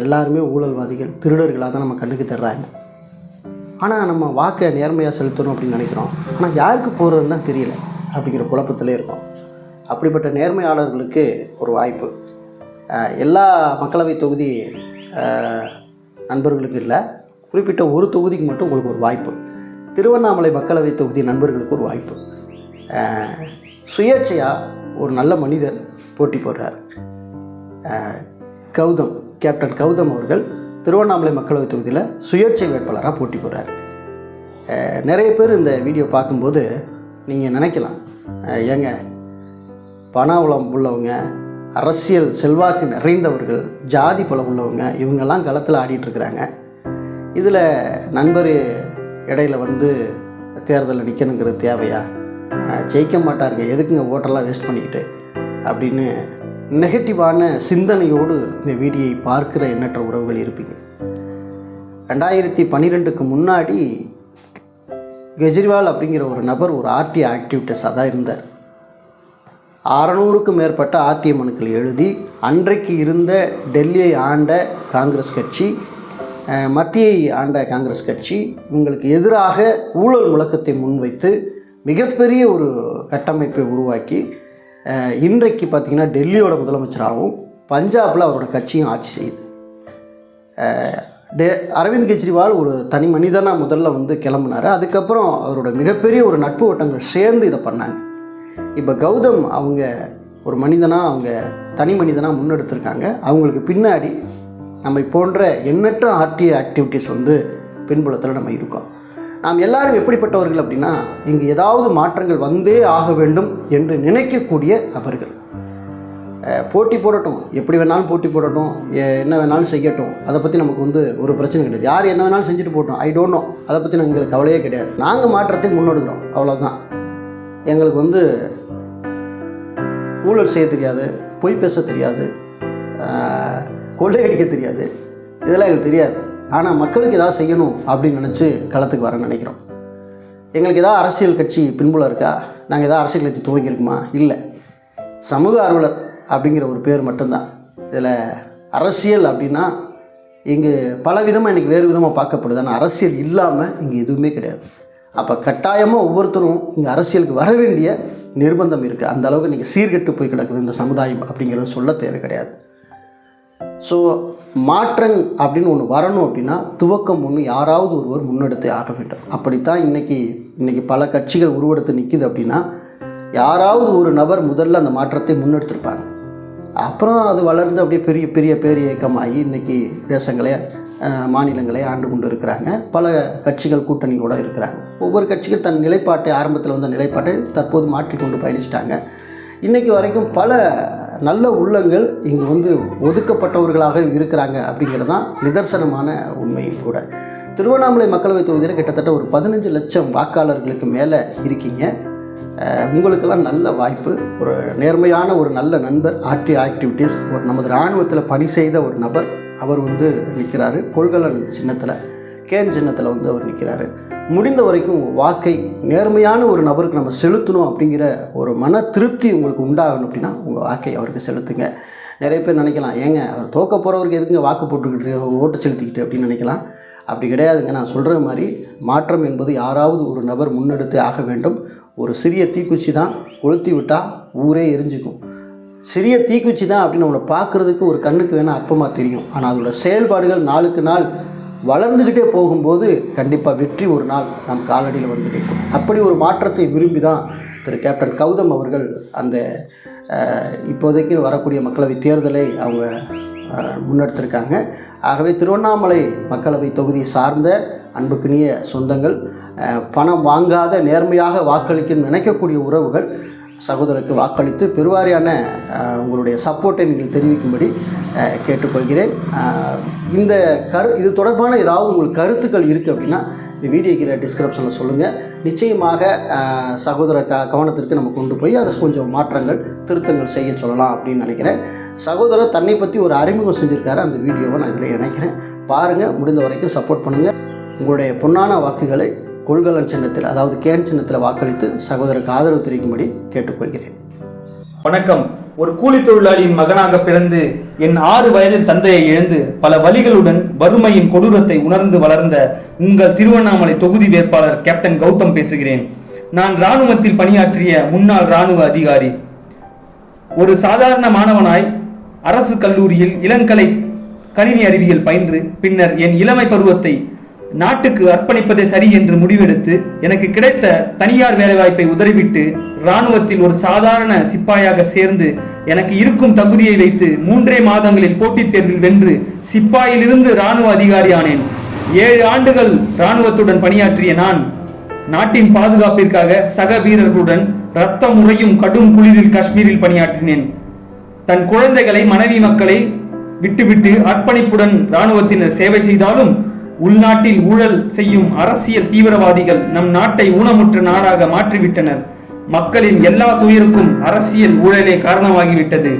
எல்லாருமே ஊழல்வாதிகள் திருடர்களாக தான் நம்ம கண்ணுக்கு தர்றாங்க. ஆனால் நம்ம வாக்கை நேர்மையாக செலுத்தணும் அப்படின்னு நினைக்கிறோம். ஆனால் யாருக்கு போகிறதுன்னு தான் தெரியல. அப்படிங்கிற குழப்பத்திலே இருக்கும். அப்படிப்பட்ட நேர்மையாளர்களுக்கு ஒரு வாய்ப்பு. எல்லா மக்களவை தொகுதி நண்பர்களுக்கு இல்லை. குறிப்பிட்ட ஒரு தொகுதிக்கு மட்டும் உங்களுக்கு ஒரு வாய்ப்பு. திருவண்ணாமலை மக்களவை தொகுதி நண்பர்களுக்கு ஒரு வாய்ப்பு. சுயேட்சையாக ஒரு நல்ல மனிதர் போட்டி போடுறார். கௌதம். கேப்டன் கௌதம் அவர்கள் திருவண்ணாமலை மக்களவை தொகுதியில் சுயேட்சை வேட்பாளராக போட்டி போகிறார் நிறைய பேர் இந்த வீடியோ பார்க்கும்போது நீங்கள் நினைக்கலாம். ஏங்க பணவளம் உள்ளவங்க அரசியல் செல்வாக்கு நிறைந்தவர்கள் ஜாதி பலம் உள்ளவங்க இவங்கெல்லாம் களத்தில் ஆடிட்டுருக்குறாங்க இதில் நண்பர் இடையில வந்து தேர்தலில் நிற்கணுங்கிறது தேவையா? ஜெயிக்க மாட்டாருங்க எதுக்குங்க ஓட்டெல்லாம் வேஸ்ட் பண்ணிக்கிட்டு? அப்படின்னு நெகட்டிவான சிந்தனையோடு இந்த வீடியோ பார்க்குற எண்ணற்ற உறவுகள் இருப்பீங்க. ரெண்டாயிரத்தி பன்னிரெண்டுக்கு முன்னாடி கெஜ்ரிவால் அப்படிங்கிற ஒரு நபர் ஒரு ஆர்டி ஆக்டிவிட்டஸாக தான் இருந்தார். அறநூறுக்கும் மேற்பட்ட ஆர்டிஐ மனுக்கள் எழுதி அன்றைக்கு இருந்த டெல்லியை ஆண்ட காங்கிரஸ் கட்சி மத்தியை ஆண்ட காங்கிரஸ் கட்சி இவங்களுக்கு எதிராக ஊழல் முழக்கத்தை முன்வைத்து மிகப்பெரிய ஒரு கட்டமைப்பை உருவாக்கி இன்றைக்கு பார்த்திங்கன்னா டெல்லியோட முதலமைச்சராகவும் பஞ்சாபில் அவரோட கட்சியும் ஆட்சி செய்யுது. டே அரவிந்த் கெஜ்ரிவால் ஒரு தனி மனிதனாக முதல்ல வந்து கிளம்புனார். அதுக்கப்புறம் அவரோட மிகப்பெரிய ஒரு நட்பு வட்டங்கள் சேர்ந்து இதை பண்ணாங்க. இப்போ கௌதம் அவங்க ஒரு மனிதனாக அவங்க தனி மனிதனாக முன்னெடுத்திருக்காங்க. அவங்களுக்கு பின்னாடி நம்மை போன்ற எண்ணற்ற ஆர்டிஐ ஆக்டிவிட்டீஸ் வந்து பின்புலத்தில் நம்ம இருக்கோம். நாம் எல்லாரும் எப்படிப்பட்டவர்கள் அப்படின்னா இங்கு ஏதாவது மாற்றங்கள் வந்தே ஆக வேண்டும் என்று நினைக்கக்கூடிய நபர்கள். போட்டி போடட்டும். எப்படி வேணாலும் போட்டி போடட்டும். என்ன வேணாலும் செய்யட்டும். அதை பற்றி நமக்கு வந்து ஒரு பிரச்சனை கிடையாது. யார் என்ன வேணாலும் செஞ்சுட்டு போட்டோம் ஐ டோன்ட் நோ அதை பற்றி எங்களுக்கு கவலையே கிடையாது. நாங்கள் மாற்றத்துக்கு முன்னெடுக்கிறோம். அவ்வளோதான் எங்களுக்கு வந்து ஊழல் செய்ய தெரியாது பொய் பேச தெரியாது கொள்ளையடிக்க தெரியாது. இதெல்லாம் எங்களுக்கு தெரியாது. ஆனால் மக்களுக்கு ஏதாவது செய்யணும் அப்படின்னு நினச்சி களத்துக்கு வரேன்னு நினைக்கிறோம். எங்களுக்கு ஏதாவது அரசியல் கட்சி பின்புலம் இருக்கா? நாங்கள் ஏதாவது அரசியல் கட்சி துவங்கியிருக்குமா? இல்லை. சமூக ஆர்வலர் அப்படிங்கிற ஒரு பேர் மட்டும்தான். இதில் அரசியல் அப்படின்னா இங்கே பல விதமாக இன்றைக்கி வேறு விதமாக பார்க்கப்படுது. ஆனால் அரசியல் இல்லாமல் இங்கே எதுவுமே கிடையாது. அப்போ கட்டாயமாக ஒவ்வொருத்தரும் இங்கே அரசியலுக்கு வர வேண்டிய நிர்பந்தம் இருக்குது அந்த அளவுக்கு இன்றைக்கி சீர்கெட்டு போய் கிடக்குது இந்த சமுதாயம் அப்படிங்கிறத சொல்ல தேவை கிடையாது. ஸோ மாற்றங் அப்படின்னு ஒன்று வரணும் அப்படின்னா துவக்கம் ஒன்று யாராவது ஒருவர் முன்னெடுத்தே ஆக வேண்டும். அப்படித்தான் இன்றைக்கி இன்றைக்கி பல கட்சிகள் உருவெடுத்து நிற்கிது அப்படின்னா யாராவது ஒரு நபர் முதல்ல அந்த மாற்றத்தை முன்னெடுத்திருப்பாங்க. அப்புறம் அது வளர்ந்து அப்படியே பெரிய பெரிய பேர் இயக்கமாகி இன்றைக்கி தேசங்களே மாநிலங்களே ஆண்டு கொண்டு இருக்கிறாங்க. பல கட்சிகள் கூட்டணியோடு இருக்கிறாங்க. ஒவ்வொரு கட்சிகள் தன் நிலைப்பாட்டை ஆரம்பத்தில் வந்த நிலைப்பாட்டை தற்போது மாற்றிக்கொண்டு பயணிச்சிட்டாங்க. இன்றைக்கி வரைக்கும் பல நல்ல உள்ளங்கள் இங்கே வந்து ஒதுக்கப்பட்டவர்களாக இருக்கிறாங்க அப்படிங்கிறது தான் நிதர்சனமான உண்மையும் கூட. திருவண்ணாமலை மக்களவைத் தொகுதியில் கிட்டத்தட்ட ஒரு பதினஞ்சு லட்சம் வாக்காளர்களுக்கு மேலே இருக்கீங்க. உங்களுக்கெல்லாம் நல்ல வாய்ப்பு. ஒரு நேர்மையான ஒரு நல்ல நண்பர் ஆர்டி ஆக்டிவிட்டீஸ் ஒரு நமது இராணுவத்தில் பணி செய்த ஒரு நபர் அவர் வந்து நிற்கிறாரு கொள்கலன் சின்னத்தில் கேன் சின்னத்தில் வந்து அவர் நிற்கிறாரு முடிந்த வரைக்கும் வாக்கை நேர்மையான ஒரு நபருக்கு நம்ம செலுத்தணும் அப்படிங்கிற ஒரு மன திருப்தி உங்களுக்கு உண்டாகணும் அப்படின்னா உங்கள் வாக்கை அவருக்கு செலுத்துங்க. நிறைய பேர் நினைக்கலாம் ஏங்க அவர் தோக்க போகிறவருக்கு எதுக்குங்க வாக்கு போட்டுக்கிட்டு ஓட்டு செலுத்திக்கிட்டு அப்படின்னு நினைக்கலாம். அப்படி கிடையாதுங்க. நான் சொல்கிற மாதிரி மாற்றம் என்பது யாராவது ஒரு நபர் முன்னெடுத்து ஆக வேண்டும். ஒரு சிறிய தீக்குச்சி தான் கொளுத்தி விட்டால் ஊரே எரிஞ்சுக்கும். சிறிய தீக்குச்சி தான் அப்படின்னு நம்மளை பார்க்குறதுக்கு ஒரு கண்ணுக்கு வேணால் அற்பமாக தெரியும். ஆனால் அதோட செயல்பாடுகள் நாளுக்கு நாள் வளர்ந்துக்கிட்டே போகும்போது கண்டிப்பாக வெற்றி ஒரு நாள் நம் காலடியில் வந்து நிற்கும். அப்படி ஒரு மாற்றத்தை விரும்பி தான் திரு கேப்டன் கௌதம் அவர்கள் அந்த இப்போதைக்கு வரக்கூடிய மக்களவை தேர்தலை அவங்க முன்னெடுத்திருக்காங்க. ஆகவே திருவண்ணாமலை மக்களவை தொகுதியை சார்ந்த அன்புக்குரிய சொந்தங்கள் பணம் வாங்காத நேர்மையாக வாக்களிக்க நினைக்கக்கூடிய உறவுகள் சகோதரருக்கு வாக்களித்து பெருவாரியான உங்களுடைய சப்போர்ட்டை நீங்கள் தெரிவிக்கும்படி கேட்டுக்கொள்கிறேன். இந்த கரு இது தொடர்பான ஏதாவது உங்களுக்கு கருத்துக்கள் இருக்குது அப்படின்னா இந்த வீடியோ கீழே டிஸ்கிரிப்ஷனில் சொல்லுங்கள் நிச்சயமாக சகோதர க கவனத்திற்கு நம்ம கொண்டு போய் அதை கொஞ்சம் மாற்றங்கள் திருத்தங்கள் செய்ய சொல்லலாம் அப்படின்னு நினைக்கிறேன். சகோதரர் தன்னை பற்றி ஒரு அறிமுகம் செஞ்சுருக்காரு அந்த வீடியோவை நான் இதில் இணைக்கிறேன். பாருங்கள் முடிந்த வரைக்கும் சப்போர்ட் பண்ணுங்கள் உங்களுடைய பொன்னான வாக்குகளை கொள்கலன் சின்னத்தில் அதாவது கேன் சின்னத்தில் வாக்களித்து சகோதரருக்கு ஆதரவு தெரிவிக்கும்படி கேட்டுக்கொள்கிறேன். வணக்கம். ஒரு கூலி தொழிலாளியின் மகனாக பிறந்து என் ஆறு வயதில் தந்தையை இழந்து பல வழிகளுடன் வறுமையின் கொடூரத்தை உணர்ந்து வளர்ந்த உங்கள் திருவண்ணாமலை தொகுதி வேட்பாளர் கேப்டன் கௌதம் பேசுகிறேன். நான் இராணுவத்தில் பணியாற்றிய முன்னாள் இராணுவ அதிகாரி. ஒரு சாதாரண மாணவனாய் அரசு கல்லூரியில் இளங்கலை கணினி அறிவியல் பயின்று பின்னர் என் இளமை பருவத்தை நாட்டுக்கு அர்ப்பணிப்பதே சரி என்று முடிவெடுத்து எனக்கு கிடைத்த தனியார் வேலைவாய்ப்பை உதறிவிட்டு இராணுவத்தில் ஒரு சாதாரண சிப்பாயாக சேர்ந்து எனக்கு இருக்கும் தகுதியை வைத்து மூன்றே மாதங்களில் போட்டித் தேர்வில் வென்று சிப்பாயிலிருந்து இராணுவ அதிகாரியானேன். ஏழு ஆண்டுகள் இராணுவத்துடன் பணியாற்றிய நான் நாட்டின் பாதுகாப்பிற்காக சக வீரர்களுடன் ரத்தம் உறையும் கடும் குளிரில் காஷ்மீரில் பணியாற்றினேன். தன் குழந்தைகளை மனைவி மக்களை விட்டுவிட்டு அர்ப்பணிப்புடன் இராணுவத்தினர் சேவை செய்தாலும் உள்நாட்டில் ஊழல் செய்யும் அரசியல் தீவிரவாதிகள் நம் நாட்டை ஊனமுற்ற நாடாக மாற்றிவிட்டனர். மக்களின் எல்லா துயருக்கும் அரசியல் ஊழலே காரணமாகிவிட்டது.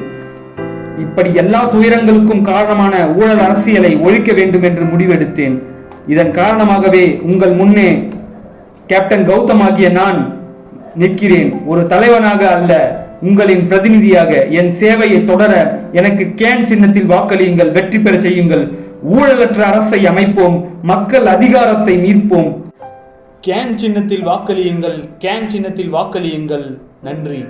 இப்படி எல்லா துயரங்களுக்கும் காரணமான ஊழல் அரசியலை ஒழிக்க வேண்டும் என்று முடிவெடுத்தேன். இதன் காரணமாகவே உங்கள் முன்னே கேப்டன் கௌதம் ஆகிய நான் நிற்கிறேன். ஒரு தலைவனாக அல்ல உங்களின் பிரதிநிதியாக. என் சேவையை தொடர எனக்கு கேன் சின்னத்தில் வாக்களியுங்கள் வெற்றி பெற செய்யுங்கள். ஊழலற்ற அரசை அமைப்போம் மக்கள் அதிகாரத்தை மீட்போம். கேன் சின்னத்தில் வாக்களியுங்கள் கேன் சின்னத்தில் வாக்களியுங்கள். நன்றி.